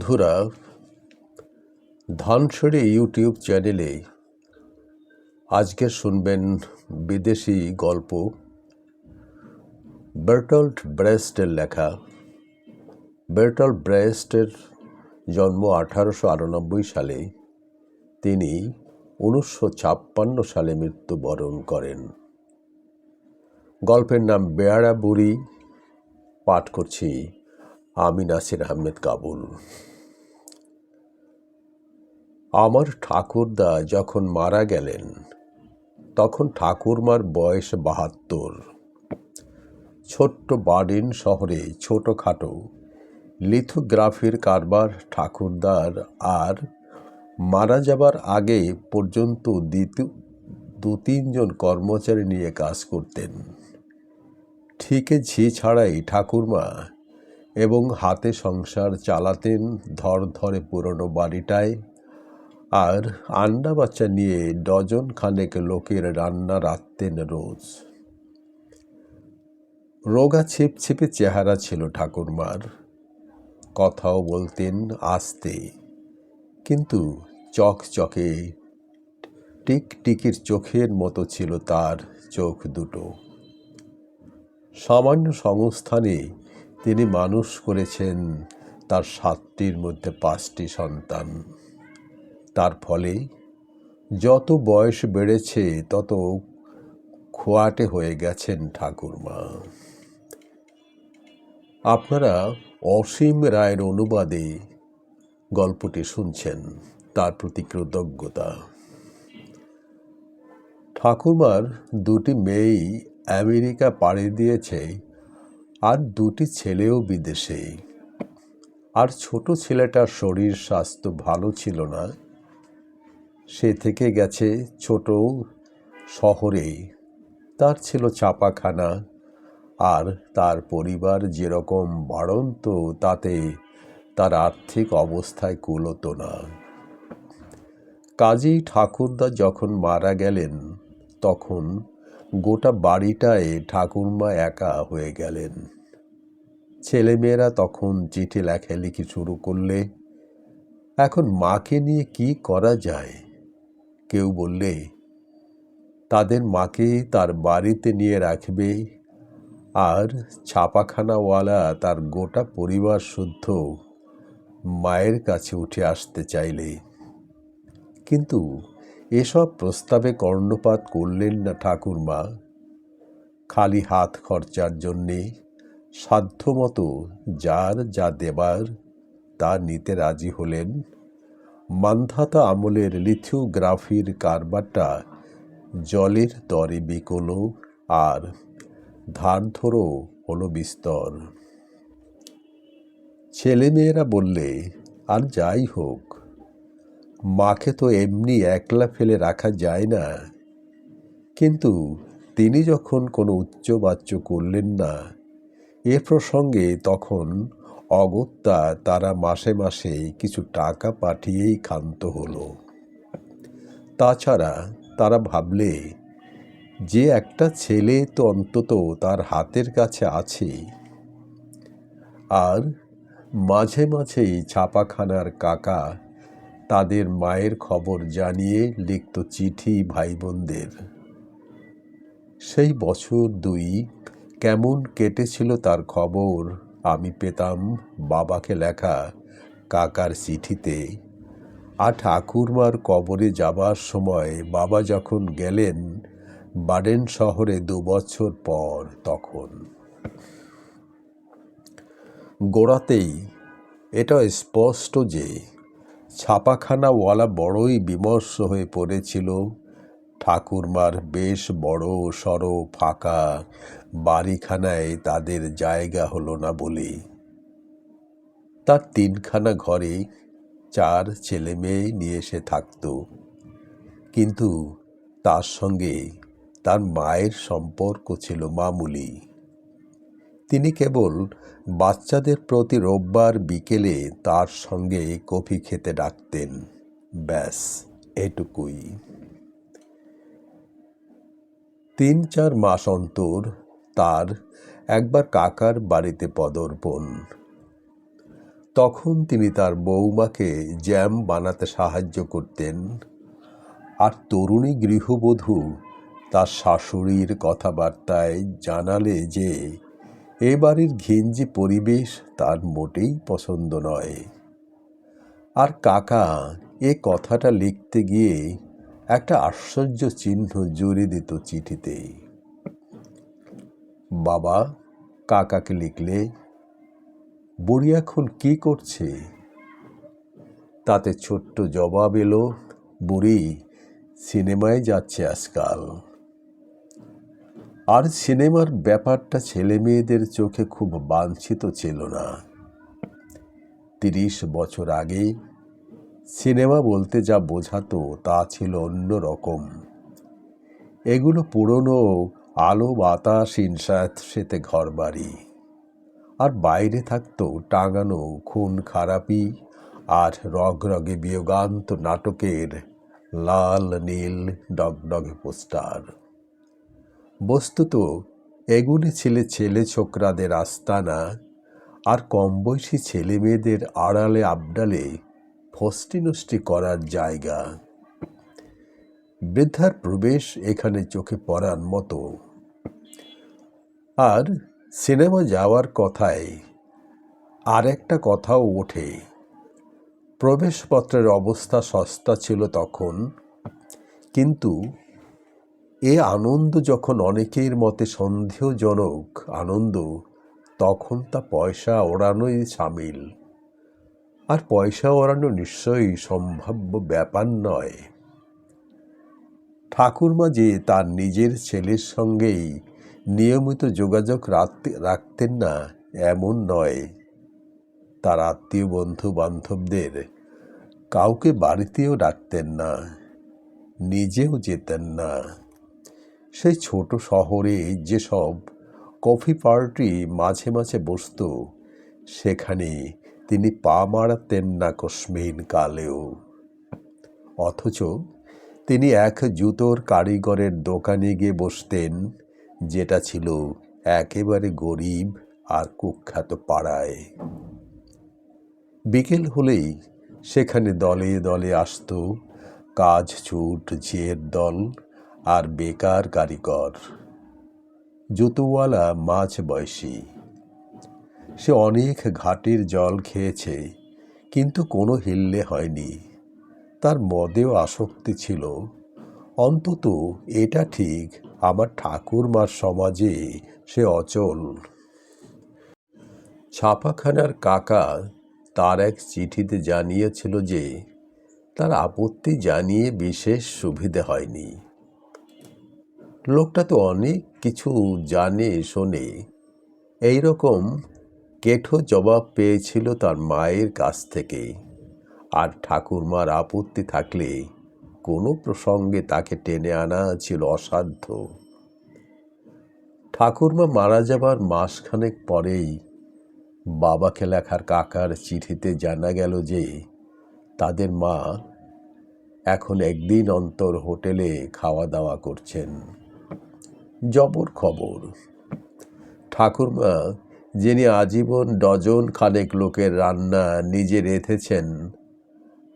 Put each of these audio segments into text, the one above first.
বন্ধুরা ধানসড়ি ইউটিউব চ্যানেলে আজকে শুনবেন বিদেশি গল্প বার্টল্ট ব্রেস্টের লেখা। বার্টল ব্রেস্টের জন্ম আঠারোশো আটানব্বই সালে। তিনি উনিশশো ছাপ্পান্ন সালে মৃত্যুবরণ করেন। গল্পের নাম বেয়ারা বুড়ি, পাঠ করছি আমি নাসির আহমেদ কাবুল। আমার ঠাকুরদা যখন মারা গেলেন, তখন ঠাকুরমার বয়স বাহাত্তর। ছোট্ট বাডিন শহরে ছোটোখাটো লিথোগ্রাফির কারবার ঠাকুরদার আর মারা যাবার আগে পর্যন্ত দ্বিতীয়, দু তিনজন কর্মচারী নিয়ে কাজ করতেন। ঠিকে ঝি ছাড়াই ঠাকুরমা এবং হাতে সংসার চালাতেন ধর ধরে পুরনো বাড়িটায়। আর আন্ডা বাচ্চা নিয়ে ডজন খানেক লোকের রান্না রাখতেন রোজ। রোগা ছিপছিপে চেহারা ছিল ঠাকুরমার। কথাও বলতেন আস্তে, কিন্তু চকচকে, টিকটিকির চোখের মতো ছিল তার চোখ দুটো। সামান্য সংস্থানে তিনি মানুষ করেছেন তার সাতটির মধ্যে পাঁচটি সন্তান। তার ফলে যত বয়স বেড়েছে, তত খোয়াটে হয়ে গেছেন ঠাকুরমা। আপনারা অসীম রায়ের অনুবাদে গল্পটি শুনছেন, তার প্রতি কৃতজ্ঞতা। ঠাকুরমার দুটি মেয়েই আমেরিকা পাড়ি দিয়েছে আর দুটি ছেলেও বিদেশে। আর ছোট ছেলেটার শরীর স্বাস্থ্য ভালো ছিল না। সে থেকে গেছে ছোট শহরে তার ছিল চাপাখানা আর তার পরিবার যেরকম বাড়ন্ত, তাতে তার আর্থিক অবস্থায় কুলতো না। কাজী ঠাকুরদা যখন মারা গেলেন, তখন গোটা বাড়িটায় ঠাকুরমা একা হয়ে গেলেন। ছেলেমেয়েরা তখন চিঠি লেখালেখি শুরু করলে, এখন মাকে নিয়ে কি করা যায়? কেউ বললে, তাদের মাকে তার বাড়িতে নিয়ে রাখবে আর ছাপাখানাওয়ালা তার গোটা পরিবার শুদ্ধ মায়ের কাছে উঠে আসতে চাইলে। কিন্তু এসব প্রস্তাবে কর্ণপাত করলেন না ঠাকুরমা। খালি হাত খরচার জন্যে সাধ্যমতো যার যা দেবার তা নিতে রাজি হলেন মান্ধাতা আমলের লিথিওগ্রাফির কারবারটা জলের দরে বিকলো আর ধার ধরো হলো বিস্তর। ছেলেমেয়েরা বললে, আর যাই হোক, মাকে তো এমনি একলা ফেলে রাখা যায় না। কিন্তু তিনি যখন কোনো উচ্চবাচ্য করলেন না, এ প্রসঙ্গে তখন অগত্যা তারা মাসে মাসে কিছু টাকা পাঠিয়েই ক্ষান্ত হলো। তাছাড়া তারা ভাবলে, যে একটা ছেলে তো অন্তত তার হাতের কাছে আছে। আর মাঝে মাঝেই ছাপাখানার কাকা তাদের মায়ের খবর জানিয়ে লিখত চিঠি ভাই বোনদের সেই বছর দুই কেমন কেটেছিল তার খবর? আমি পেতাম বাবাকে লেখা কাকার চিঠিতে। আর ঠাকুরমার কবরে যাবার সময় বাবা যখন গেলেন বাডেন শহরে দু বছর পর তখন। গোড়াতেই এটা স্পষ্ট যে ছাপাখানাওয়ালা বড়ই বিমর্ষ হয়ে পড়েছিল ঠাকুরমার বেশ বড় সড় ফাঁকা। বাড়িখানায় তাদের জায়গা হলো না বলে। তার তিনখানা ঘরে চার ছেলে মেয়ে নিয়ে এসে থাকত। কিন্তু তার সঙ্গে তার মায়ের সম্পর্ক ছিল মামুলি। তিনি কেবল বাচ্চাদের প্রতি রোববার বিকেলে তার সঙ্গে কফি খেতে ডাকতেন। ব্যাস, এটুকুই। তিন চার মাস অন্তর তার একবার কাকার বাড়িতে পদর্পণ। তখন তিনি তার বৌমাকে জ্যাম বানাতে সাহায্য করতেন আর তরুণী গৃহবধূ তার শাশুড়ির কথাবার্তায় জানালে যে এ বাড়ির ঘিঞ্জি পরিবেশ তার মোটেই পছন্দ নয়। আর কাকা এ কথাটা লিখতে গিয়ে একটা আশ্চর্য চিহ্ন জুড়ে দিত চিঠিতে বাবা, কাকাকে লিখলে, বুড়ি এখন কি করছে? তাতে ছোট্ট জবাব এলো, বুড়ি, সিনেমায় যাচ্ছে আজকাল। আর সিনেমার ব্যাপারটা ছেলে মেয়েদের চোখে খুব বাঞ্ছিত ছিল না। তিরিশ বছর আগে সিনেমা বলতে যা বোঝাতো তা ছিল অন্য রকম। এগুলো পুরনো আলো, বাতাস ইনসাত সেতে ঘর বাড়ি আর বাইরে থাকতো টাঙানো, খুন, খারাপি আর রগরগে বিয়োগান্ত নাটকের লাল, নীল, ডগডগে পোস্টার। বস্তুত এগুলি ছেলে ছেলে ছোকরাদের আস্তানা আর কম বয়সী ছেলে মেয়েদের আড়ালে আবডালে ফষ্টি নষ্টি করার জায়গা। বৃদ্ধার প্রবেশ এখানে চোখে পড়ার মতো। আর সিনেমা যাওয়ার কথায় আর একটা কথাও ওঠে। প্রবেশপত্রের অবস্থা সস্তা ছিল তখন, কিন্তু এ আনন্দ যখন অনেকের মতে সন্দেহজনক আনন্দ, তখন তা পয়সা ওড়ানোই সামিল। আর পয়সা ওড়ানো নিশ্চয়ই সম্ভাব্য ব্যাপার নয়। ঠাকুরমা যে তার নিজের ছেলের সঙ্গেই নিয়মিত যোগাযোগ রাখতে, রাখতেন না, এমন নয়। তার আত্মীয় বন্ধু বান্ধবদের কাউকে বাড়িতেও ডাকতেন না, নিজেও যেতেন না। সেই ছোট শহরে যেসব কফি পার্টি মাঝে মাঝে বসত, সেখানে তিনি পা মারাতেন না কশ্মীর কালেও। অথচ তিনি এক জুতোর কারিগরের দোকানে গিয়ে বসতেন, যেটা ছিল একেবারে গরিব আর কুখ্যাত পাড়ায়। বিকেল হলেই সেখানে দলে দলে আসতো কাজ ছুট ঝিয়ের দল আর বেকার কারিগর। জুতোওয়ালা মাঝ বয়সী সে অনেক ঘাটের জল খেয়েছে, কিন্তু কোনো হিল্লে হয়নি। তার মদেও আসক্তি ছিল। অন্তত এটা ঠিক আমার ঠাকুরমার সমাজে সে অচল। ছাপাখানার কাকা তার এক চিঠিতে জানিয়েছিল যে, তার আপত্তি জানিয়ে বিশেষ সুবিধে হয়নি। লোকটা তো অনেক কিছু জানে, শোনে। এই রকম কেঠো জবাব পেয়েছিল তার মায়ের কাছ থেকে আর ঠাকুরমার আপত্তি থাকলে কোনো প্রসঙ্গে তাকে টেনে আনা ছিল অসাধ্য। ঠাকুরমা মারা যাবার মাসখানেক পরেই বাবাকে লেখার কাকার চিঠিতে জানা গেল যে তাদের মা এখন একদিন অন্তর হোটেলে খাওয়া দাওয়া করছেন। জবর খবর। ঠাকুরমা যিনি আজীবন ডজন খানেক লোকের রান্না নিজে রেঁধেছেন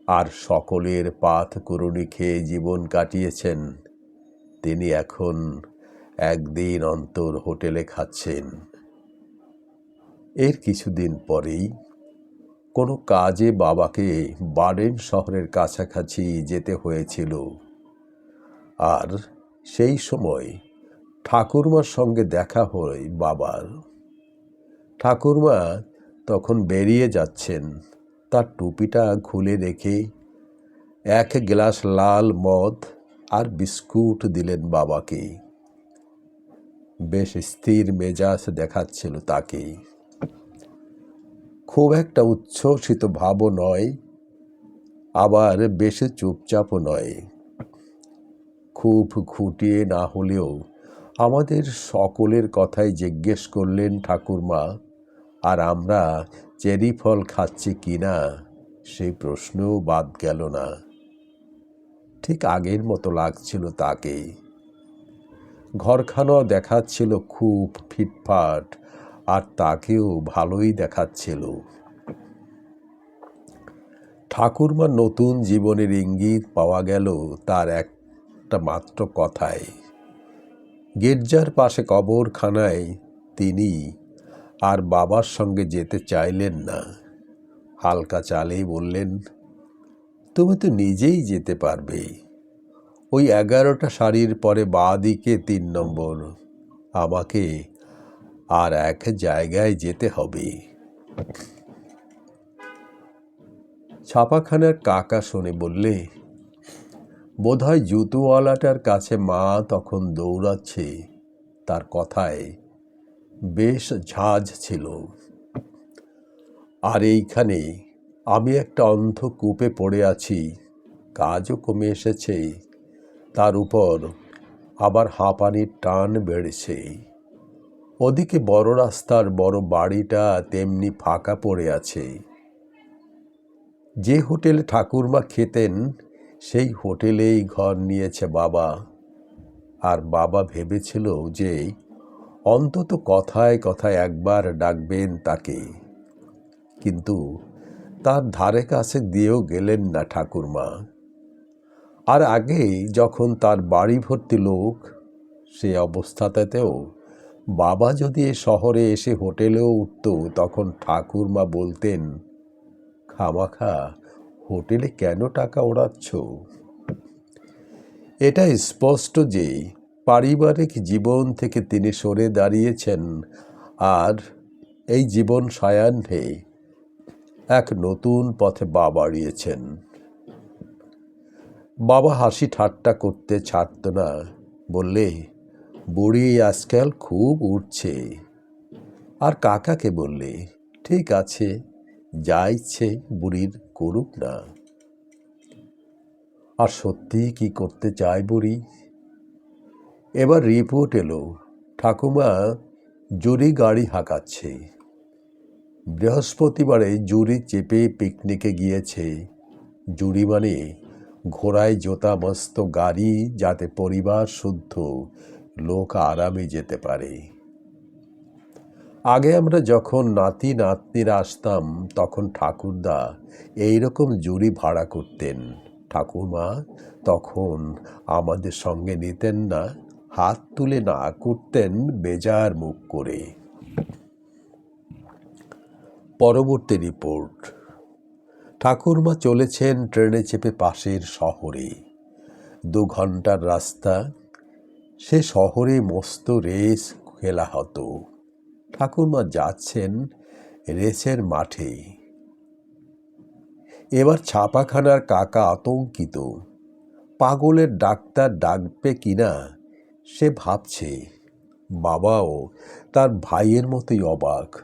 আর সকলের পাথ করুণি খেয়ে জীবন কাটিয়েছেন, তিনি এখন একদিন অন্তর হোটেলে খাচ্ছেন। এর কিছুদিন পরেই কোনো কাজে বাবাকে বাডেন শহরের কাছাকাছি যেতে হয়েছিল। আর সেই সময় ঠাকুরমার সঙ্গে দেখা হয় বাবার ঠাকুরমা তখন বেরিয়ে যাচ্ছেন। তার টুপিটা খুলে রেখে এক গ্লাস লাল মদ আর বিস্কুট দিলেন বাবাকে। বেশ স্থির মেজাজ দেখাচ্ছিল তাকে। খুব একটা উচ্ছ্বসিত ভাবও নয়, আবার বেশি চুপচাপও নয়। খুব খুঁটিয়ে না হলেও আমাদের সকলের কথাই জিজ্ঞেস করলেন ঠাকুরমা আর আমরা চেরি ফল খাচ্ছি কি না, সেই প্রশ্নও বাদ গেল না। ঠিক আগের মতো লাগছিল তাকে। ঘরখানা দেখাচ্ছিল খুব ফিটফাট, আর তাকেও ভালোই দেখাচ্ছিল। ঠাকুরমার নতুন জীবনের ইঙ্গিত পাওয়া গেল তার একটা মাত্র কথায়। গির্জার পাশে কবরখানায় তিনি আর বাবার সঙ্গে যেতে চাইলেন না। হালকা চালেই বললেন, তুমি তো নিজেই যেতে পারবে। ওই এগারোটা শাড়ির পরে বাঁ দিকে তিন নম্বর। আমাকে আর এক জায়গায় যেতে হবে। ছাপাখানার কাকা শুনে বললে, বোধহয় জুতোওয়ালাটার কাছে মা তখন দৌড়াচ্ছে। তার কথায় বেশ ঝাঁজ ছিল। আর এইখানে আমি একটা অন্ধ কূপে পড়ে আছি, কাজও কমে এসেছে, তার উপর আবার হাঁপানির টান বেড়েছে। ওদিকে বড় রাস্তার বড় বাড়িটা তেমনি ফাঁকা পড়ে আছে। যে হোটেলে ঠাকুরমা খেতেন, সেই হোটেলেই ঘর নিয়েছে বাবা। আর বাবা ভেবেছিল যে অন্তত কথায় কথায় একবার ডাকবেন তাকে। কিন্তু তার ধারে কাছে দিয়েও গেলেন না ঠাকুরমা। আর আগে যখন তার বাড়ি ভর্তি লোক, সে অবস্থাতেও বাবা যদি এ শহরে এসে হোটেলেও উঠত, তখন ঠাকুরমা বলতেন, খামাখা, হোটেলে কেন টাকা ওড়াচ্ছ? এটা স্পষ্ট যে পারিবারিক জীবন থেকে তিনি সরে দাঁড়িয়েছেন। আর এই জীবন সায়াহ্নে এক নতুন পথে বা বাড়িয়েছেন। বাবা হাসি ঠাট্টা করতে ছাড়ত না। বললে, বুড়ি, আজকাল খুব উঠছে আর কাকাকে বললে, ঠিক আছে, যা ইচ্ছে বুড়ির করুক না। আর সত্যি কি করতে চায় বুড়ি? এবার রিপোর্ট এলো। ঠাকুমা জুরি গাড়ি হাঁকাচ্ছে। বৃহস্পতিবারে জুরি চেপে পিকনিকে গিয়েছে। জুরি মানে ঘোড়ায় জোতা মস্ত গাড়ি যাতে পরিবার শুদ্ধ লোক আরামে যেতে পারে। আগে আমরা যখন নাতি নাতনিরা আসতাম, তখন ঠাকুরদা এইরকম জুরি ভাড়া করতেন। ঠাকুরমা তখন আমাদের সঙ্গে নিতেন না। হাত তুলে না করতেন বেজার মুখ করে। পরবর্তী রিপোর্ট। ঠাকুরমা চলেছেন ট্রেনে চেপে পাশের শহরে। দু ঘণ্টার রাস্তা, সে শহরে মস্ত রেস খেলা হতো। ঠাকুরমা যাচ্ছেন রেসের মাঠে। এবার ছাপাখানার কাকা আতঙ্কিত। পাগলের ডাক্তার ডাকবে কিনা সে ভাবছে, বাবাও তার ভাইয়ের মতোই অবাক।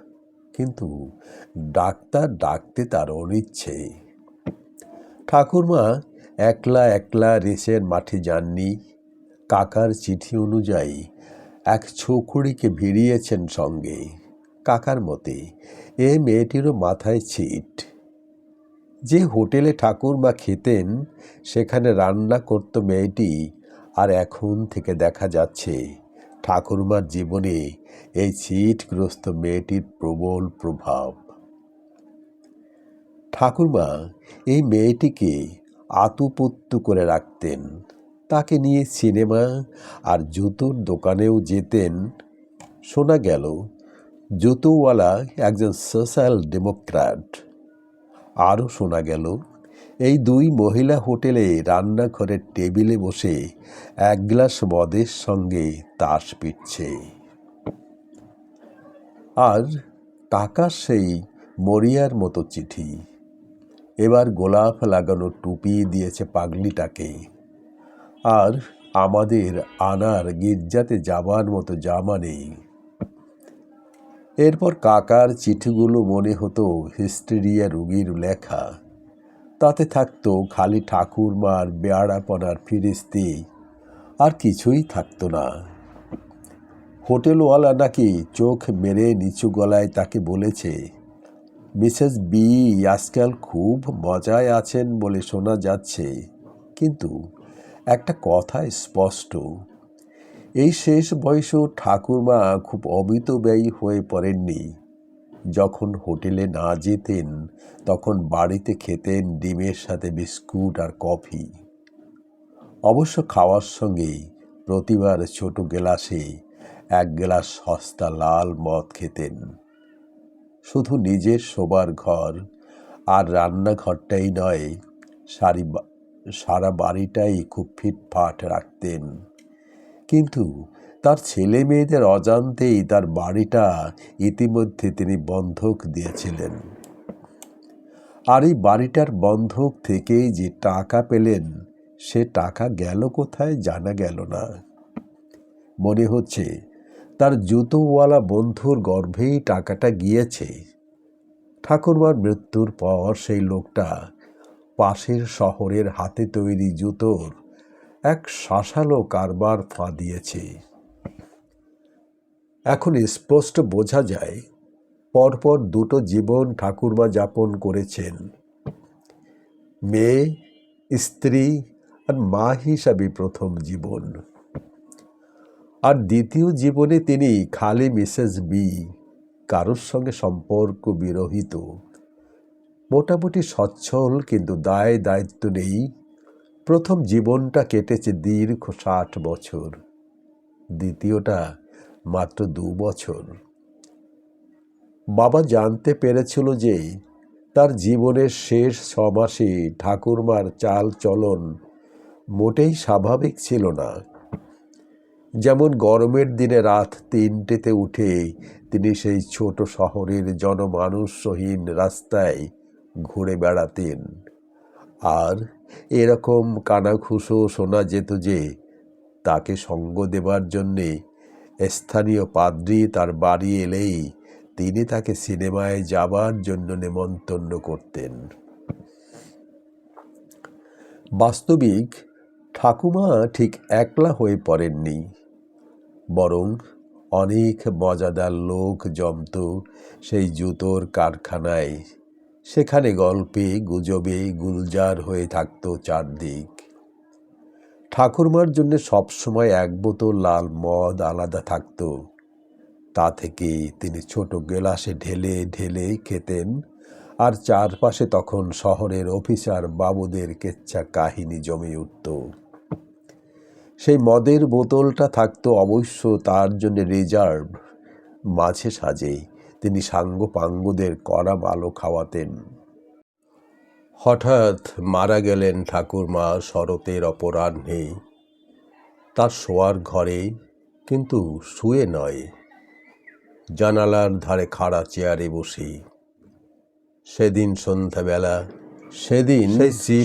কিন্তু ডাক্তার ডাকতে তার অনিচ্ছে। ঠাকুরমা একলা একলা রেসের মাঠে যাননি। কাকার চিঠি অনুযায়ী এক ছোকরিকে ভিড়িয়েছেন সঙ্গে। কাকার মতে এ মেয়েটিরও মাথায় ছিট। যে হোটেলে ঠাকুরমা খেতেন, সেখানে রান্না করত মেয়েটি আর এখন থেকে দেখা যাচ্ছে, ঠাকুরমার জীবনে এই ছিটগ্রস্ত মেয়েটির প্রবল প্রভাব। ঠাকুরমা, এই মেয়েটিকে আতুপুত্তু করে রাখতেন। তাকে নিয়ে সিনেমা আর জুতোর দোকানেও যেতেন। শোনা গেল, জুতোওয়ালা একজন সোশ্যাল ডেমোক্র্যাট। আরও শোনা গেল এই দুই মহিলা হোটেলে রান্নাঘরের টেবিলে বসে এক গ্লাস মদের সঙ্গে তাস পিটছে। আর টাকার সেই মরিয়ার মতো চিঠি। এবার গোলাপ লাগানো টুপি দিয়েছে পাগলিটাকে। আর আমাদের আনার গির্জাতে যাবার মতো জামা নেই। এরপর কাকার চিঠিগুলো মনে হতো হিস্টেরিয়া রুগীর লেখা। তাতে থাকতো খালি ঠাকুরমার বেয়াড়াপনার ফিরিস্তি। আর কিছুই থাকতো না। হোটেলওয়ালা নাকি চোখ মেরে নিচু গলায় তাকে বলেছে, মিসেস বি, আজকাল খুব মজায় আছেন বলে শোনা যাচ্ছে। কিন্তু একটা কথা স্পষ্ট, এই শেষ বয়সেও ঠাকুরমা খুব অমিতব্যয়ী হয়ে পড়েননি। যখন হোটেলে না যেতেন, তখন বাড়িতে খেতেন ডিমের সাথে বিস্কুট আর কফি। অবশ্য খাওয়ার সঙ্গে প্রতিবার ছোট গেলাসে এক গ্লাস সস্তা লাল মদ খেতেন। শুধু নিজের শোবার ঘর আর রান্নাঘরটাই নয়, সারি সারা বাড়িটাই খুব ফিটফাট রাখতেন। কিন্তু তার ছেলে মেয়েদের অজান্তেই তার বাড়িটা ইতিমধ্যে তিনি বন্ধক দিয়েছিলেন। আর এই বাড়িটার বন্ধক থেকেই যে টাকা পেলেন, সে টাকা গেল কোথায় জানা গেল না। মনে হচ্ছে তার জুতোওয়ালা বন্ধুর গর্ভেই টাকাটা গিয়েছে। ঠাকুরমার মৃত্যুর পর সেই লোকটা পাশের শহরের হাতে তৈরি জুতোর এক শাসালো কারবার ফাঁ দিয়েছে এখন স্পষ্ট বোঝা যায়, পরপর দুটো জীবন ঠাকুরমা যাপন করেছেন। মেয়ে, স্ত্রী আর মা হিসাবে প্রথম জীবন। আর দ্বিতীয় জীবনে তিনি খালি মিসেস বি কারোর সঙ্গে সম্পর্ক বিরহিত। মোটামুটি সচ্ছল কিন্তু দায় দায়িত্ব নেই। প্রথম জীবনটা কেটেছে দীর্ঘ ষাট বছর। দ্বিতীয়টা মাত্র দু বছর। বাবা জানতে পেরেছিল যে তার জীবনের শেষ ছ মাসে ঠাকুরমার চাল চলন মোটেই স্বাভাবিক ছিল না। যেমন গরমের দিনে রাত তিনটেতে উঠে তিনি সেই ছোট শহরের জনমানুষহীন রাস্তায় ঘুরে বেড়াতেন। আর এরকম কানাঘুষো শোনা যেত যে তাকে সঙ্গ দেবার জন্যে স্থানীয় পাদ্রি তার বাড়ি এলেই তিনি তাকে সিনেমায় যাবার জন্য নেমন্তন্ন করতেন। বাস্তবিক ঠাকুমা ঠিক একলা হয়ে পড়েননি, বরং অনেক মজাদার লোক জমত সেই জুতোর কারখানায়। সেখানে গল্পে, গুজবে গুলজার হয়ে থাকত চারদিক। ঠাকুরমার জন্য সবসময় এক বোতল লাল মদ আলাদা থাকত। তা থেকে তিনি ছোট গেলাসে ঢেলে ঢেলে খেতেন আর চারপাশে তখন শহরের অফিসার বাবুদের কেচ্ছা কাহিনী জমে উঠত। সেই মদের বোতলটা থাকতো অবশ্য তার জন্য রিজার্ভ। মাঝে সাজে তিনি সাঙ্গ পাঙ্গুদের কড়া আলো খাওয়াতেন। হঠাৎ মারা গেলেন ঠাকুরমা শরতের অপরাহ্নে। তার শোয়ার ঘরে কিন্তু শুয়ে নয়। জানালার ধারে খাড়া চেয়ারে বসে। সেদিন সন্ধ্যাবেলা সেদিন সেই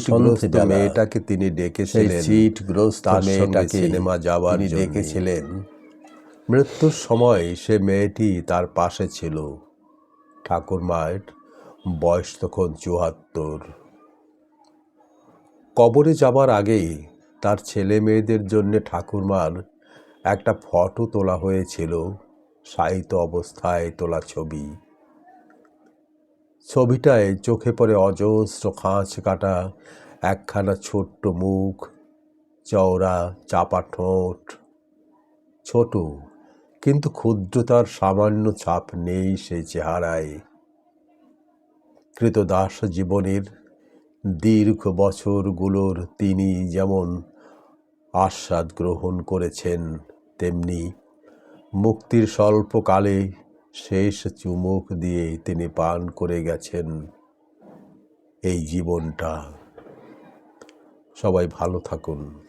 মেয়েটাকে তিনি ডেকেছিলেন। সিটগ্রস্ত মেয়েটাকে সিনেমা যাওয়ার ডেকেছিলেন। মৃত্যুর সময় সে মেয়েটি তার পাশে ছিল। ঠাকুর মায়ের বয়স তখন চুয়াত্তর। কবরে যাবার আগেই তার ছেলে মেয়েদের জন্যে ঠাকুরমার একটা ফটো তোলা হয়েছিল সাহিত্য অবস্থায় তোলা ছবি। ছবিটায় চোখে পড়ে অজস্র খাঁচ কাটা, একখানা ছোট্ট মুখ, চওড়া, চাপা ঠোঁট। ছোট, কিন্তু ক্ষুদ্রতার সামান্য ছাপ নেই সেই চেহারায়। কৃতদাস জীবনের দীর্ঘ বছরগুলোর তিনি যেমন আস্বাদ গ্রহণ করেছেন, তেমনি মুক্তির স্বল্পকালে শেষ চুমুক দিয়ে তিনি পান করে গেছেন এই জীবনটা। সবাই ভালো থাকুন।